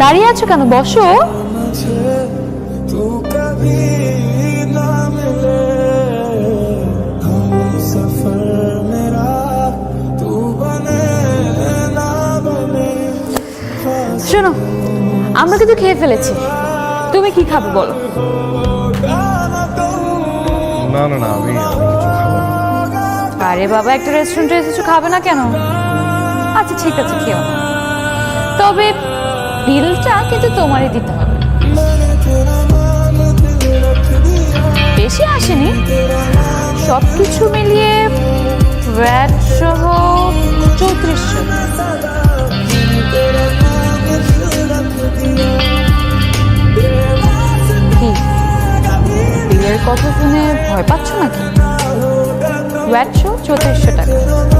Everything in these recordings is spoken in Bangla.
দাঁড়িয়ে আছো কেন? বসো। শোনো আমরা কিন্তু খেয়ে ফেলেছি। তুমি কি খাবে বলো? না না না আমি আরে বাবা একটা রেস্টুরেন্টে কিছু খাবে না কেন? আচ্ছা ঠিক আছে খেয়ে তবে বিলটা কিন্তু তোমারই দিতে হবে। বেশি আসেনি। সব কিছু মিলিয়ে ভ্যাট সহ চৌত্রিশশো বিলের কথা শুনে ভয় পাচ্ছ নাকি? ভ্যাট সহ চৌত্রিশশো টাকা।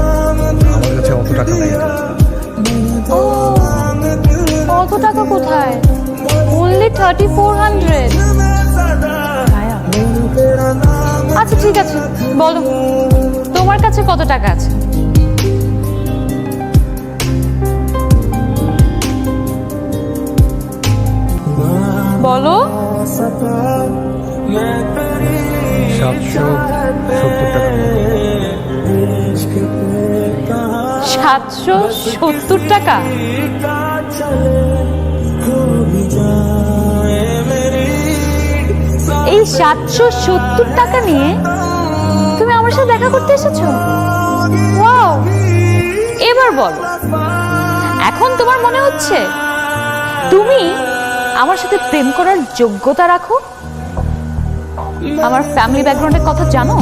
থার্টি ফোর হান্ড্রেড আচ্ছা ঠিক আছে বলো। তোমার কাছে কত টাকা আছে? বলো। সাতশো সত্তর টাকার সাতশো সত্তর টাকা? সাতশো সত্তর টাকা নিয়ে তুমি আমার সাথে দেখা করতে এসেছ? এবার বলো, এখন তোমার মনে হচ্ছে তুমি আমার সাথে প্রেম করার যোগ্যতা রাখো? আমার ফ্যামিলি ব্যাকগ্রাউন্ডের কথা জানো?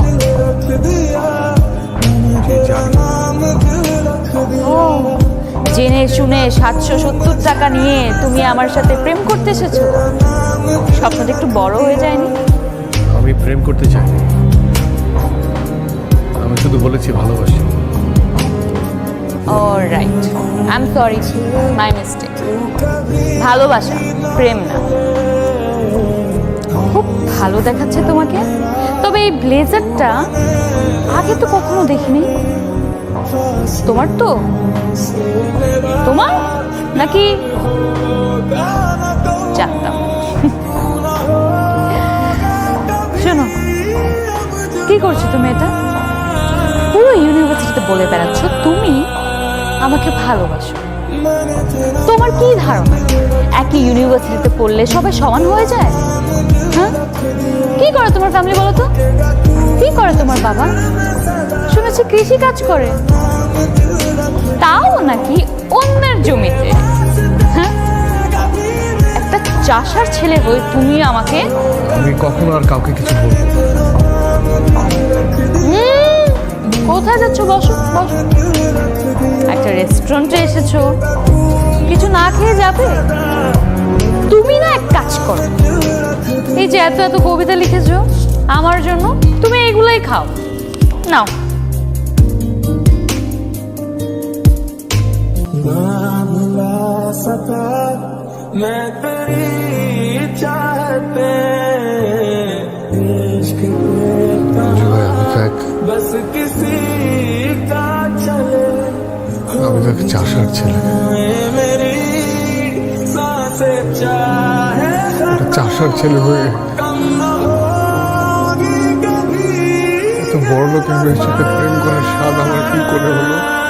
জেনে শুনে সাতশো সত্তর টাকা নিয়ে তুমি আমার সাথে প্রেম করতে এসেছ? স্বপ্নটা একটু বড় হয়ে যায়নি? আমি প্রেম করতে চাই। আমি শুধু বলেছি ভালোবাসি। Right I am sorry my mistake ভালোবাসা, প্রেম না। খুব ভালো দেখাচ্ছে তোমাকে। তবে এই ব্লেজারটা আগে তো কখনো দেখিনি। তোমার তো? তোমার? নাকি? জানতাম। কি করছ তুমি এটা? পুরো ইউনিভার্সিটিতে বলে বেড়াচ্ছ, তুমি আমাকে ভালোবাসো। তোমার কি ধারণা? একই ইউনিভার্সিটিতে পড়লে সবাই সমান হয়ে যায়? হ্যাঁ? কি করে তোমার ফ্যামিলি বলো তো? কি করে তোমার বাবা? শুনেছি কৃষি কাজ করে। তাও নাকি অন্যের জমিতে? হ্যাঁ? একটা চাষার ছেলে হয়ে তুমি আমাকে আমি কখনো আর কাউকে কিছু বলব কোথায় যাচ্ছ বসো বসো একটা রেস্টুরেন্টে এসেছো কিছু না খেয়ে যাবে তুমি না এক কাজ করো এই যে এত এত কবিতা লিখেছো আমার জন্য তুমি এগুলোই খাও নাও ना मिला सका मैं तेरी আমি তো একটা চাষার ছেলে চাষার ছেলে হয়ে এত বড় লোকের মেয়ের সাথে প্রেম করার স্বাদ আমার কি করে হলো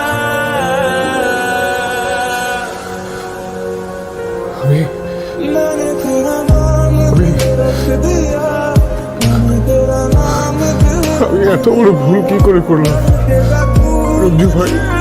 আমি এত বড় ভুল কি করে করলাম? রঞ্জু ভাই।